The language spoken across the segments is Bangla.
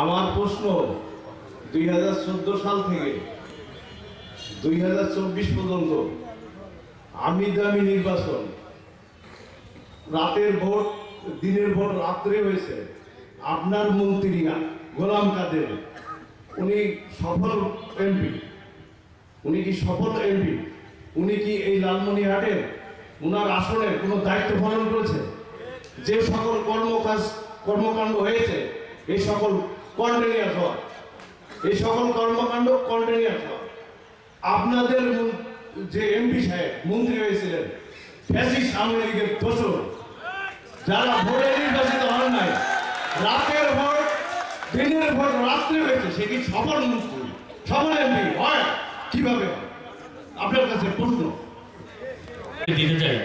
আমার প্রশ্ন, দুই হাজার চোদ্দ সাল থেকে দুই হাজার চব্বিশ পর্যন্ত আমি দামি নির্বাচন, রাতের ভোট, দিনের ভোট রাত্রে হয়েছে। আপনার মন্ত্রী গোলাম কাদের, উনি সফল এমপি, উনি কি সফল এমপি, উনি কি এই লালমনিহাটের ওনার আসনের কোনো দায়িত্ব পালন করেছে? যে সকল কর্মকাজ, কর্মকাণ্ড হয়েছে, এই সকল কন্টিনিউয়াস হওয়া এই সকল কর্মকাণ্ড কন্টিনিউয়াস হওয়া আপনাদের যে এমপি সাহেব, মন্ত্রী হয়েছিলেন ফ্যাসিস্ট আওয়ামী দোষর যারা ভোটে নির্বাচিত হন নাই, রাতের ভোট, দিনের ভোট, রাত্রে হয়েছে, সে কি সফল মন্ত্রী? সফল এমপি হয়? কীভাবে আপনার কাছে প্রশ্ন। দিতে চাই,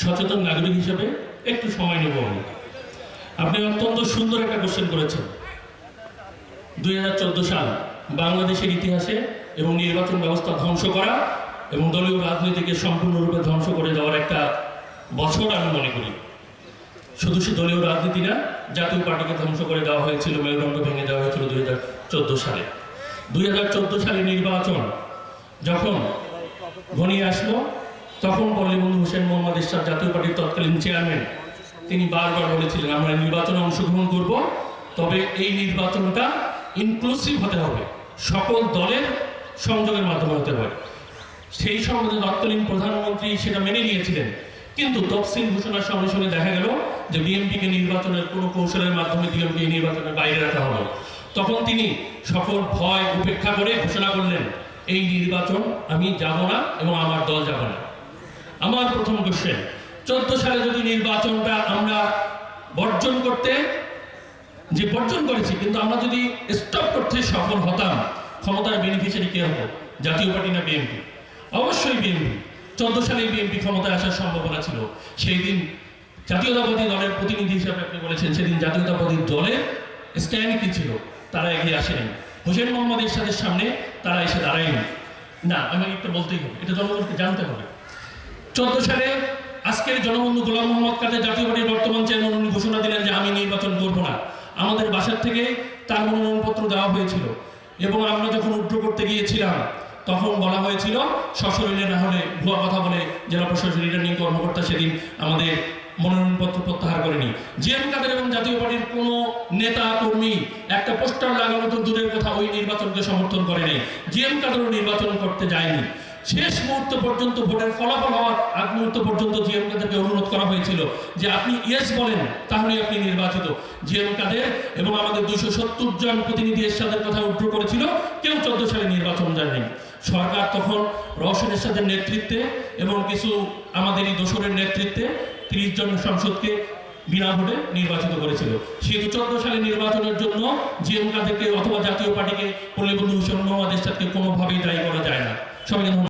সচেতন নাগরিক হিসেবে একটু সময় নেব। আমি আপনি অত্যন্ত সুন্দর একটা কোশ্চেন করেছেন। দুই হাজার চোদ্দ সাল বাংলাদেশের ইতিহাসে এবং নির্বাচন ব্যবস্থা ধ্বংস করা এবং দলীয় রাজনীতিকে সম্পূর্ণরূপে ধ্বংস করে দেওয়ার একটা বছর আমি মনে করি। শুধু সে দলীয় রাজনীতি না, জাতীয় পার্টিকে ধ্বংস করে দেওয়া হয়েছিল, মেরুদণ্ড ভেঙে দেওয়া হয়েছিল দুই হাজার চোদ্দ সালে। দুই হাজার চোদ্দ সালে নির্বাচন যখন ঘনিয়ে আসলো, তখন পল্লীবন্ধু হোসেন মোহাম্মদ ইসরাত জাতীয় পার্টির তৎকালীন চেয়ারম্যান, তিনি বারবার বলেছিলেন, আমরা নির্বাচনে অংশগ্রহণ করব, তবে এই নির্বাচনটা ইনক্লুসিভ হতে হবে। সকল দলের সংযোগের মাধ্যমে হতে হবে। সেই সম্বন্ধে তৎকালীন প্রধানমন্ত্রী সেটা মেনে নিয়েছিলেন। কিন্তু তফসিল ঘোষণার সঙ্গে সঙ্গে দেখা গেল যে বিএনপিকে নির্বাচনের কোনো কৌশলের মাধ্যমে বিএনপি নির্বাচনের বাইরে রাখা হলো তখন তিনি সকল ভয় উপেক্ষা করে ঘোষণা করলেন, এই নির্বাচন আমি যাব না এবং আমার দল যাব না। আমার প্রথম কোশ্চেন চোদ্দ সালে যদি নির্বাচনটা আমরা বর্জন করতে যে বর্জন করেছি, কিন্তু আমরা যদি স্টপ করতে সফল হতাম, ক্ষমতার বেনিফিশিয়ারি কে হতো? জাতীয় পার্টি না বিএনপি অবশ্যই বিএনপি চোদ্দ সালে বিএনপি ক্ষমতায় আসার সম্ভাবনা ছিল। সেই দিন জাতীয়তাবাদী দলের প্রতিনিধি হিসাবে আপনি বলেছেন, সেদিন জাতীয়তাবাদী দলের স্ট্যান্ড কি ছিল? তারা এগিয়ে আসেনি। হোসেন মোহাম্মদ এরশাদের সামনে তারা এসে দাঁড়ায়নি। না, আমি একটা বলতেই হবে। এটা জনগণকে জানতে হবে। চোদ্দ সালে আজকের জনবন্ধু গোলাম মোহাম্মদ কাদের জাতীয় পার্টির বর্তমান চেয়ারম্যান উনি ঘোষণা দিলেন যে আমি আমাদের বাসার থেকে তার মনোনয়নপত্র দেওয়া হয়েছিল। এবং আমরা যখন উড্র করতে গিয়েছিলাম, তখন বলা হয়েছিল, সশরীরে না হলে ভুয়া কথা বলে জেলা প্রশাসন রিটার্নিং কর্মকর্তা সেদিন আমাদের মনোনয়নপত্র প্রত্যাহার করেনি। জিএম কাদের এবং জাতীয় পার্টির কোনো নেতা, কর্মী একটা পোস্টার লাগানো তো দূরের কথা ওই নির্বাচনকে সমর্থন করেনি। জিএম কাদেরও নির্বাচন করতে যায়নি। শেষ মুহূর্ত পর্যন্ত ভোটের ফলাফল হওয়ার আগ মুহূর্ত পর্যন্ত জিএম কাদেরকে অনুরোধ করা হয়েছিল যে আপনি ইয়েস বলেন তাহলে আপনি নির্বাচিত। জিএম কাদের এবং আমাদের দুশো সত্তর জন প্রতিনিধি এরশাদের কথা উদ্র করেছিল, কেউ চোদ্দ সালে নির্বাচন জানেনি সরকার তখন রওশন এরশাদের নেতৃত্বে এবং কিছু আমাদের এই দোসরের নেতৃত্বে তিরিশ জন সংসদকে বিনা ভোটে নির্বাচিত করেছিল। সেহেতু চোদ্দ সালে নির্বাচনের জন্য জিএম কাদেরকে অথবা জাতীয় পার্টিকে পল্লীবন্ধু হোসেন মোহাম্মদ এরশাদকে কোনোভাবেই দায়ী করা যায় না। ধন্যবাদ।